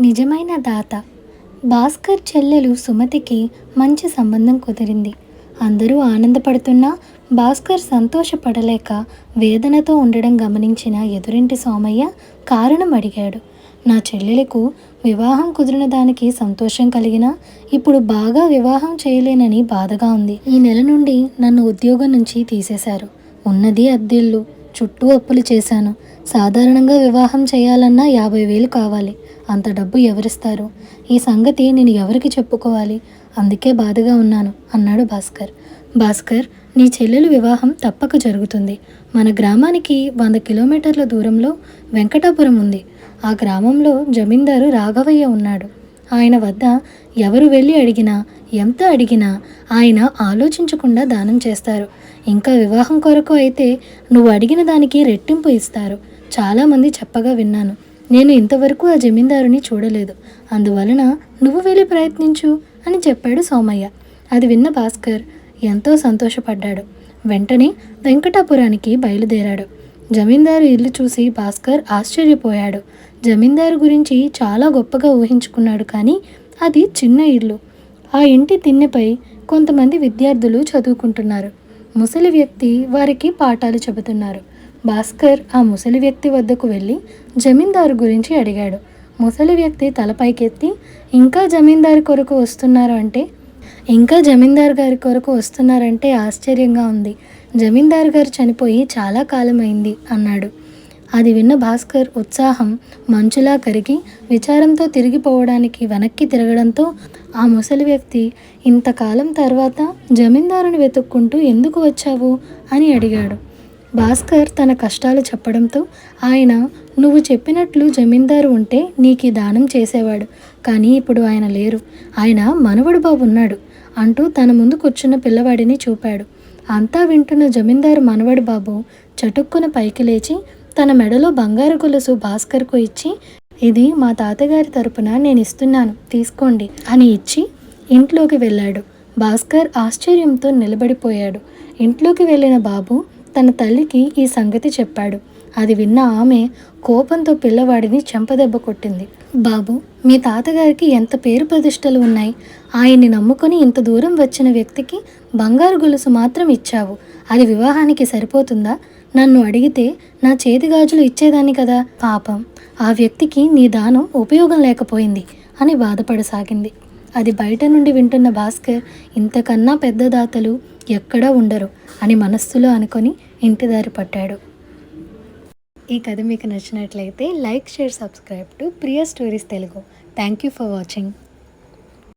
నిజమైన దాత. భాస్కర్ చెల్లెలు సుమతికి మంచి సంబంధం కుదిరింది. అందరూ ఆనందపడుతున్నా భాస్కర్ సంతోషపడలేక వేదనతో ఉండడం గమనించిన ఎదురింటి సోమయ్య కారణం అడిగాడు. నా చెల్లెలకు వివాహం కుదిరిన దానికి సంతోషం కలిగినా ఇప్పుడు బాగా వివాహం చేయలేనని బాధగా ఉంది. ఈ నెల నుండి నన్ను ఉద్యోగం నుంచి తీసేశారు. ఉన్నది అద్దెల్లు. చుట్టూ అప్పులు చేశాను. సాధారణంగా వివాహం చేయాలన్నా యాభై వేలు కావాలి. అంత డబ్బు ఎవరిస్తారు? ఈ సంగతి నేను ఎవరికి చెప్పుకోవాలి? అందుకే బాధగా ఉన్నాను అన్నాడు భాస్కర్. భాస్కర్ నీ చెల్లెలు వివాహం తప్పక జరుగుతుంది. మన గ్రామానికి వంద కిలోమీటర్ల దూరంలో వెంకటాపురం ఉంది. ఆ గ్రామంలో జమీందారు రాఘవయ్య ఉన్నాడు. ఆయన వద్ద ఎవరు వెళ్ళి అడిగినా ఎంత అడిగినా ఆయన ఆలోచించకుండా దానం చేస్తారు. ఇంకా వివాహం కొరకు అయితే నువ్వు అడిగిన దానికి రెట్టింపు ఇస్తారు. చాలామంది చెప్పగా విన్నాను. నేను ఇంతవరకు ఆ జమీందారుని చూడలేదు. అందువలన నువ్వు వెళ్ళి ప్రయత్నించు అని చెప్పాడు సోమయ్య. అది విన్న భాస్కర్ ఎంతో సంతోషపడ్డాడు. వెంటనే వెంకటాపురానికి బయలుదేరాడు. జమీందారు ఇల్లు చూసి భాస్కర్ ఆశ్చర్యపోయాడు. జమీందారు గురించి చాలా గొప్పగా ఊహించుకున్నాడు కానీ అది చిన్న ఇల్లు. ఆ ఇంటి తిన్నెపై కొంతమంది విద్యార్థులు చదువుకుంటున్నారు. ముసలి వ్యక్తి వారికి పాఠాలు చెబుతున్నారు. భాస్కర్ ఆ ముసలి వ్యక్తి వద్దకు వెళ్ళి జమీందారు గురించి అడిగాడు. ముసలి వ్యక్తి తలపైకెత్తి ఇంకా జమీందారు కొరకు వస్తున్నారు అంటే? ఇంకా జమీందారు గారి కొరకు వస్తున్నారంటే ఆశ్చర్యంగా ఉంది. జమీందారు గారు చనిపోయి చాలా కాలమైంది అన్నాడు. అది విన్న భాస్కర్ ఉత్సాహం మంచులా కరిగి విచారంతో తిరిగిపోవడానికి వెనక్కి తిరగడంతో ఆ ముసలి వ్యక్తి ఇంతకాలం తర్వాత జమీందారుని వెతుక్కుంటూ ఎందుకు వచ్చావు? అని అడిగాడు. భాస్కర్ తన కష్టాలు చెప్పడంతో ఆయన నువ్వు చెప్పినట్లు జమీందారు ఉంటే నీకు దానం చేసేవాడు కానీ ఇప్పుడు ఆయన లేరు. ఆయన మనవడు బాబు ఉన్నాడు అంటూ తన ముందు కూర్చున్న పిల్లవాడిని చూపాడు. అంతా వింటున్న జమీందారు మనవడు బాబు చటుక్కున పైకి లేచి తన మెడలో బంగారు గొలుసు భాస్కర్కు ఇచ్చి ఇది మా తాతగారి తరపున నేను ఇస్తున్నాను తీసుకోండి అని ఇచ్చి ఇంట్లోకి వెళ్ళాడు. భాస్కర్ ఆశ్చర్యంతో నిలబడిపోయాడు. ఇంట్లోకి వెళ్ళిన బాబు తన తల్లికి ఈ సంగతి చెప్పాడు. అది విన్న ఆమె కోపంతో పిల్లవాడిని చెంపదెబ్బ కొట్టింది. బాబు మీ తాతగారికి ఎంత పేరు ప్రతిష్టలు ఉన్నాయి? ఆయన్ని నమ్ముకొని ఇంత దూరం వచ్చిన వ్యక్తికి బంగారు గొలుసు మాత్రం ఇచ్చావు. అది వివాహానికి సరిపోతుందా? నన్ను అడిగితే నా చేతి గాజులు ఇచ్చేదాన్ని కదా? పాపం. ఆ వ్యక్తికి నీ దానం ఉపయోగం లేకపోయింది అని బాధపడసాగింది. అది బయట నుండి వింటున్న భాస్కర్ ఇంతకన్నా పెద్ద దాతలు ఎక్కడా ఉండరు అని మనస్సులో అనుకొని ఇంటిదారి పట్టాడు. ఈ కథ మీకు నచ్చినట్లయితే like share subscribe to Priya stories Telugu. Thank you for watching.